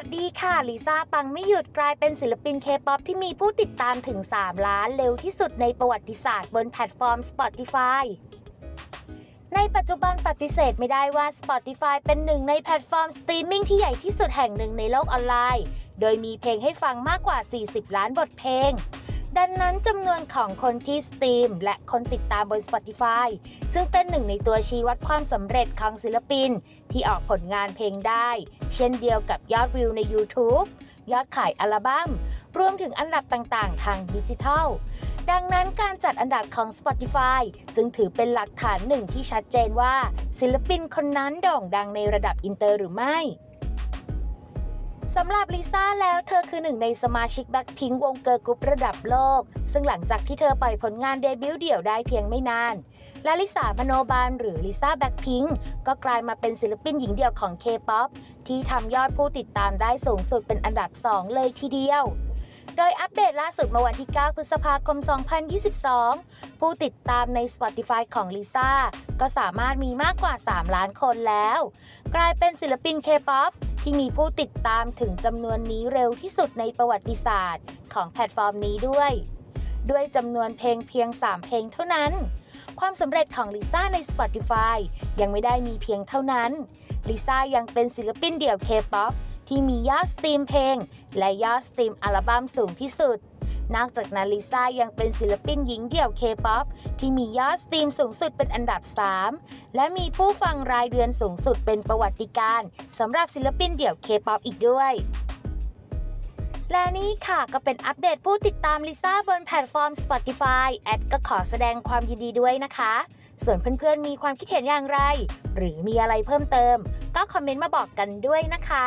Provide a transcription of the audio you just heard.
วัสดีค่ะ ลิซ่าปังไม่หยุดกลายเป็นศิลปินเคป๊อปที่มีผู้ติดตามถึง 3 ล้านเร็วที่สุดในประวัติศาสตร์บนแพลตฟอร์ม Spotify ในปัจจุบันปฏิเสธไม่ได้ว่า Spotify เป็นหนึ่งในแพลตฟอร์มสตรีมมิ่งที่ใหญ่ที่สุดแห่งหนึ่งในโลกออนไลน์ โดยมีเพลงให้ฟังมากกว่า 40 ล้านบทเพลง ดังนั้นจำนวนของคนที่สตรีมและคนติดตามบน Spotify ซึ่งเป็นหนึ่งในตัวชี้วัดความสำเร็จของศิลปิน ที่ออกผลงานเพลงได้ เช่นเดียวกับยอดวิวใน YouTube ยอดขายอัลบัม้ม รวมถึงอันดับต่างๆ ทางดิจิทัล ดังนั้นการจัดอันดับของ Spotify จึงถือเป็นหลักฐานหนึ่งที่ชัดเจนว่า ศิลปินคนนั้นโด่งดังในระดับอินเตอร์หรือไม่ สำหรับลิซ่าแล้วเธอคือหนึ่งในสมาชิกแบ็คพิงวงเกิร์ลกรุ๊ประดับโลก ซึ่งหลังจากที่เธอปล่อยผลงานเดบิวต์เดี่ยวได้เพียงไม่นาน และลิซ่ามโนบาลหรือลิซ่าแบ็คพิงก็กลายมาเป็นศิลปินหญิงเดี่ยวของ K-POP ที่ทำยอดผู้ติดตามได้สูงสุดเป็นอันดับ 2 เลยทีเดียวโดยอัปเดตล่าสุดเมื่อวันที่ 9 พฤษภาคม 2022 ผู้ติดตามใน Spotify ของลิซ่า ก็สามารถมีมากกว่า 3 ล้านคนแล้ว กลายเป็นศิลปิน K-POP ที่มีผู้ติดตามถึงจำนวนนี้เร็วที่สุดในประวัติศาสตร์ ของแพลตฟอร์มนี้ด้วย ด้วยจำนวนเพลงเพียง 3 เพลงเท่านั้น ความสำเร็จของลิซ่าใน Spotify ยังไม่ได้มีเพียงเท่านั้นลิซ่ายังเป็นศิลปินเดี่ยว K-POP ที่มียอดสตรีมเพลง และยอดสตรีมอัลบั้มสูงที่สุด นอกจากนั้นลิซ่ายังเป็นศิลปินหญิงเดี่ยว K-POP ที่มียอดสตรีมสูงสุดเป็นอันดับ 3 และมีผู้ฟังรายเดือนสูงสุดเป็นประวัติการณ์สำหรับศิลปินเดี่ยว K-POP อีกด้วยและนี่ค่ะก็เป็นอัปเดตผู้ติดตามลิซ่าบนแพลตฟอร์ม Spotify แอดก็ขอแสดงความยินดีด้วยนะคะ ส่วนเพื่อนๆมีความคิดเห็นอย่างไร หรือมีอะไรเพิ่มเติม ก็คอมเมนต์มาบอกกันด้วยนะคะ